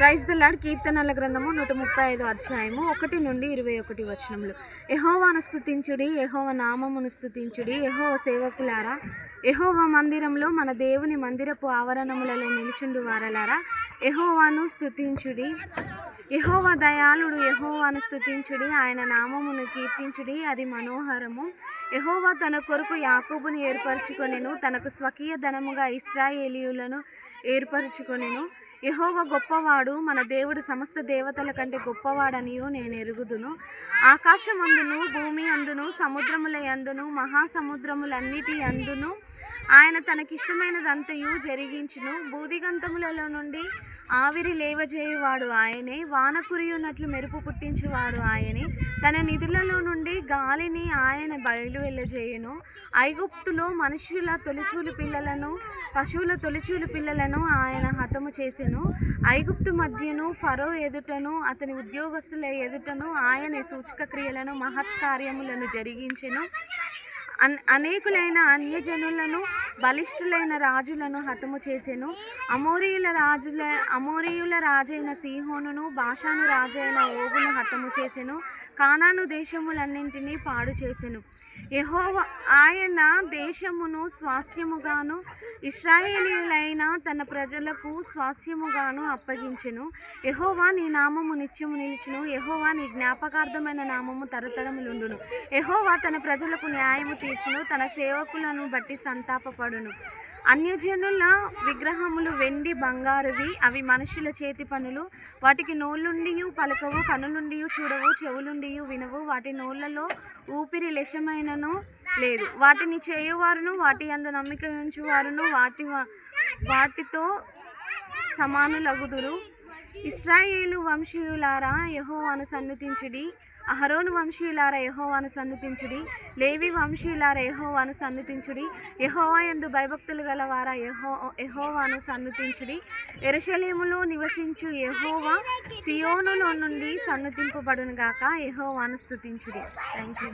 Rice the lord కీర్తనల గ్రంథము నూట ముప్పై ఐదు అధ్యాయము ఒకటి నుండి ఇరవై ఒకటి వచనములు. యహోవాను స్తుతించుడి యహోవ నామమును స్తుతించుడి యహోవ సేవకులారా యహోవ మందిరంలో మన దేవుని మందిరపు ఆవరణములలో నిలుచుండు వారలారా యహోవాను స్తుతించుడి. యహోవ దయాళుడు యహోవాను స్తుతించుడి ఆయన నామమును కీర్తించుడి అది మనోహరము. యహోవ తన కొరకు యాకోబును ఏర్పరచుకొనెను తనకు స్వకీయ ధనముగా ఇస్రాయేలీయులను ఏర్పరచుకొనెను. యహోవ గొప్పవాడు మన దేవుడు సమస్త దేవతల కంటే గొప్పవాడనియో నేను ఎరుగుదును ఆకాశమందును భూమి అందును సముద్రముల అందును మహాసముద్రములన్నిటి అందును. ఆయన తనకిష్టమైనదంతయు జరిగించును. బూదిగంతములలో నుండి ఆవిరి లేవజేయువాడు ఆయనే వాన కురియున్నట్లు మెరుపు పుట్టించువాడు ఆయనే. తన నిధులలో నుండి గాలిని ఆయన బయలు వెళ్ళజేయును. ఐగుప్తులో మనుషుల తొలిచూలు పిల్లలను పశువుల తొలిచూలు పిల్లలను ఆయన హతము చేసెను. ఐగుప్తు మధ్యను ఫరో ఎదుటను అతని ఉద్యోగస్తుల ఎదుటను ఆయన సూచక క్రియలను మహత్కార్యములను జరిగించెను. అన్ అనేకులైన అన్యజనులను బలిష్ఠులైన రాజులను హతము చేసెను. అమోరియుల రాజుల అమోరియుల రాజైన సీహోనును భాషాను రాజైన ఓగును హతము చేసెను. కానాను దేశములన్నింటినీ పాడు చేసెను. యహోవ ఆయన దేశమును స్వాస్యముగాను ఇస్రాయేలీలైన తన ప్రజలకు స్వాస్యముగాను అప్పగించెను. యహోవా నీ నామము నిత్యము నిలిచును. యహోవా నీ జ్ఞాపకార్థమైన నామము తరతరములుండును. యహోవా తన ప్రజలకు న్యాయము తీర్చును తన సేవకులను బట్టి సంతాపపడును. అన్యజనుల విగ్రహములు వెండి బంగారువి అవి మనుషుల చేతి పనులు. వాటికి నోళ్ళుండి పలకవు కనులుండి చూడవు చెవులుండి వినవు. వాటి నోళ్ళలో ఊపిరి లెషమైనను లేదు. వాటిని చేయువారును వాటి అంద నమ్మిక ఉంచువారును. వాటి వాటితో సమానులగుదురు. ఇస్రాయేలు వంశీయులారా యహోవాను సన్నిధించుడి అహరోను వంశీయులారా యహోవాను సన్నిధించుడి లేవి వంశీయులారా యహోవాను సన్నిధించుడి యహోవా ఎందు భయభక్తులు గలవారా యహో యహోవాను సన్నిధించుడి ఎరుషలేములో నివసించు యహోవా సియోనులో నుండి సన్నిధింపబడును గాక యెహోవాను స్తుతించుడి. Thank you